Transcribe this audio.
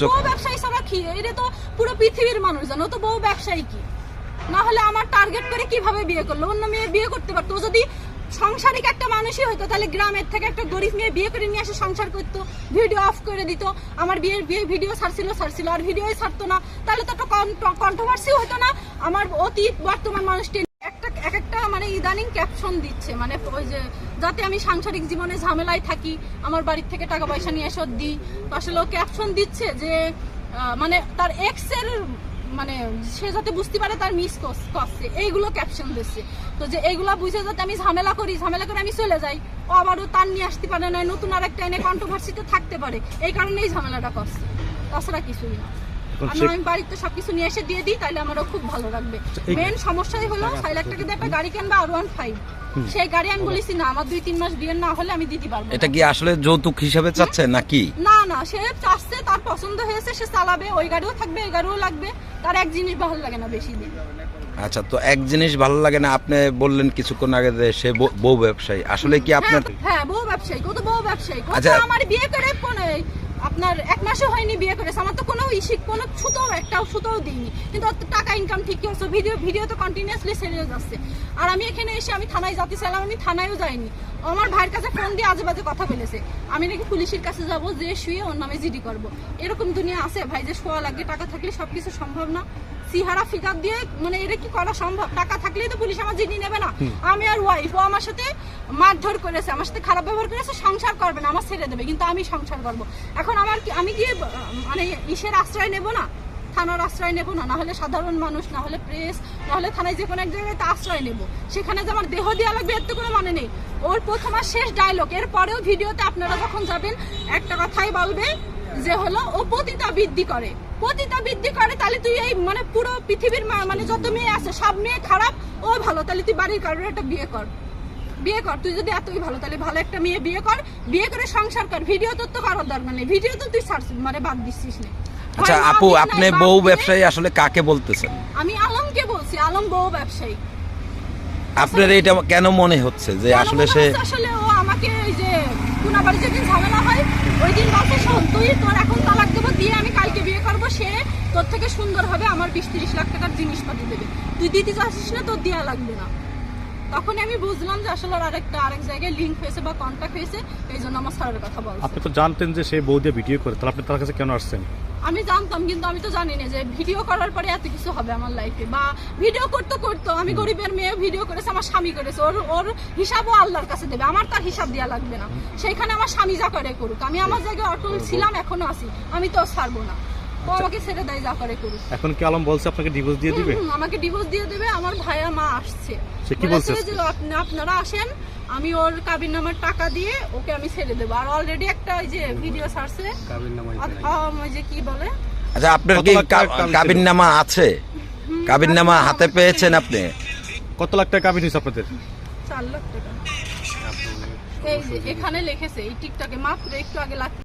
বউ ব্যবসায়ী ছাড়া কি? এটা তো পুরো পৃথিবীর মানুষ, জানো তো বউ ব্যবসায়ী কি? না হলে আমার টার্গেট করে কীভাবে বিয়ে করল? অন্য মেয়ে বিয়ে করতে পারতো। যদি সাংসারিক একটা মানুষই হতো তাহলে গ্রামের থেকে একটা গরিব মেয়ে বিয়ে করে নিয়ে এসে সংসার করতো ভিডিও অফ করে দিত। আমার বিয়ের বিয়ে ভিডিও ছাড়ছিল ছাড়ছিল। আর ভিডিওই ছাড়তো না। তাহলে তো একটা কন্ট্রোভার্সি হতো না। আমার অতীত বর্তমান মানুষটি এক একটা মানে ইদানিং ক্যাপশন দিচ্ছে মানে ওই যে, যাতে আমি সাংসারিক জীবনে ঝামেলায় থাকি, আমার বাড়ির থেকে টাকা পয়সা নিয়ে এসে দিই। আসলে ক্যাপশন দিচ্ছে যে মানে তার এক্সের মানে সে যাতে বুঝতে পারে তার মিস করছে এইগুলো ক্যাপশন দিচ্ছে। তো যে এইগুলো বুঝে যাতে আমি ঝামেলা করি, ঝামেলা করে আমি চলে যাই, ও আবারও তার নিয়ে আসতে পারে না, নতুন আর একটা এনে কন্ট্রোভার্সিতে থাকতে পারে। এই কারণেই ঝামেলাটা করছে। তাছাড়া কিছুই না। আমি বাড়িতে সবকিছু নিয়ে এসে দিয়ে দিই তাহলে আমারও খুব ভালো লাগবে। মেন সমস্যাই হলো ছয় লাখ টাকা দিয়ে একটা গাড়ি কিনবা আর ওয়ান ফাইভ সেই গাড়ি আমি বলেছি না আমার দুই তিন মাস বিয়ে না হলে আমি দিতে পারব এটা কি আসলে যৌতুক হিসাবে চাচ্ছে নাকি? না না সে চাচ্ছে তার পছন্দ হয়েছে সে চালাবে ওই গাড়িও থাকবে এই গাড়িও লাগবে তার এক জিনিস ভালো লাগে না বেশি দিন। আচ্ছা তো এক জিনিস ভালো লাগে না আপনি বললেন কিছুক্ষণ আগে যে সে বউ- ব্যবসায়ী আসলে কি আপনার হ্যাঁ, হ্যাঁ বউ ব্যবসায়ী কত বউ ব্যবসায়ী আচ্ছা। আমার বিয়ে করে কোন আপনার এক মাসও হয়নি বিয়ে করেছে। আমার তো কোনো ইসি কোনো ছুতো একটাও সুতোও দিইনি। কিন্তু অত টাকা ইনকাম ঠিকই হচ্ছে ভিডিও ভিডিও তো কন্টিনিউয়াসলি সেরে যাচ্ছে। আর আমি এখানে এসে আমি থানায় যাতেছিলাম আমি থানায়ও যাইনি। আমার ভাইয়ের কাছে ফোন দিয়ে আজে বাজে কথা বলেছে। আমি নাকি পুলিশের কাছে যাব, যে শুয়ে ওর নামে জিডি করব। এরকম দুনিয়া আছে ভাই, যে শোয়া লাগে, টাকা থাকলে সব কিছু সম্ভব না। সিহারা ফিকার দিয়ে মানে এটা কি করা সম্ভব? টাকা থাকলেই তো পুলিশ আমার জিনিস নেবে না। আমি আর ওয়াইফ ও আমার সাথে মারধর করেছে আমার সাথে খারাপ ব্যবহার করেছে সংসার করবে না আমার ছেড়ে দেবে কিন্তু আমি সংসার করব। এখন আমার আমি গিয়ে মানে ইসের আশ্রয় নেব না? থানার আশ্রয় নেব না, নাহলে সাধারণ মানুষ না হলে প্রেস না হলে থানায় যে কোনো এক জায়গায় তো আশ্রয় নেব। সেখানে যে আমার দেহ দেওয়া লাগবে এর তো কোনো মানে নেই। ওর প্রথম আর শেষ ডায়লগ এর পরেও ভিডিওতে আপনারা যখন যাবেন, একটা কথাই বলবে যে হলো, ও পতিতা বৃদ্ধি করে। পতিতা বৃদ্ধি করে, তাহলে তুই এই মানে পুরো পৃথিবীর মানে যত মেয়ে আছে, সব মেয়ে খারাপ, ও ভালো। তাহলে তুই বাড়ির কারোর একটা বিয়ে কর। বিয়ে কর, তুই যদি এতই ভালো, তাহলে ভালো একটা মেয়ে বিয়ে কর। বিয়ে করে সংসার কর। ভিডিও তোর তো করার দরকার নেই। ভিডিও তো তুই ছাড় মানে বাদ দিচ্ছিস না। আচ্ছা আপু আপনি বউ ব্যবসায়ী আসলে কাকে বলতেছেন? আমি আলমকে বলছি আলম বউ ব্যবসায়ী। আপনার এটা কেন মনে হচ্ছে যে আসলে সে আসলে ও আমাকে এই যে কুনাবাড়ি যেদিন ঝামেলা হয় ওই দিন বলছে শোন তুই তোর এখন তালাক দেবো দিয়ে আমি কালকে বিয়ে করব সে তোর থেকে সুন্দর হবে আমার বিশ তিরিশ লাখ টাকার জিনিসপাতি দেবে। তুই দিতে চাচ্ছিস না তোর দেওয়া লাগবে না। তখন আমি বুঝলাম যে আসলে আরেকটা আরেক জায়গায় লিঙ্ক হয়েছে বা কন্ট্যাক্ট হয়েছে এই জন্য আমার স্যারের কথা বলছে। আপনি তো জানতেন যে সে বউ দিয়ে ভিডিও করে তাহলে আপনি তার কাছে কেন আসছেন? আমি জানতাম কিন্তু আমি তো জানি না যে ভিডিও করার পরে এত কিছু হবে আমার লাইফে বা ভিডিও করতে করতো আমি গরিবের মেয়ে ভিডিও করেছে আমার স্বামী করেছে। ওর ওর হিসাবও আল্লাহর কাছে দেবে। আমার তার হিসাব দেওয়া লাগবে না। সেইখানে আমার স্বামী যা করে করুক। আমি আমার জায়গায় অটল ছিলাম এখনও আছি। আমি তো ছাড়বো না। ও আমাকে ছেড়ে দেয় যা করে করুক। এখন কি আলম বলছে আপনাকে ডিভোর্স দিয়ে দিবে? হুম, হুম, আমাকে ডিভোর্স দিয়ে দেবে। আমার ভাইয়া মা আসছে। সে কি বলছে? যে আপনারা আসেন আমি ওর কাবির নামার টাকা দিয়ে ওকে আমি ছেড়ে দেবো। আর অলরেডি একটা ওই যে ভিডিও আ- ওই যে কি বলে? আচ্ছা আপনার কি? কাবির নামা আছে? কাবির নামা হাতে পেয়েছেন আপনি? কত লাখ টাকা কাবির হয়েছে আপনাদের? চার লাখ টাকা। এই যে এখানে লিখেছে এই টিকটকে মাত্র একটু আগে লাখ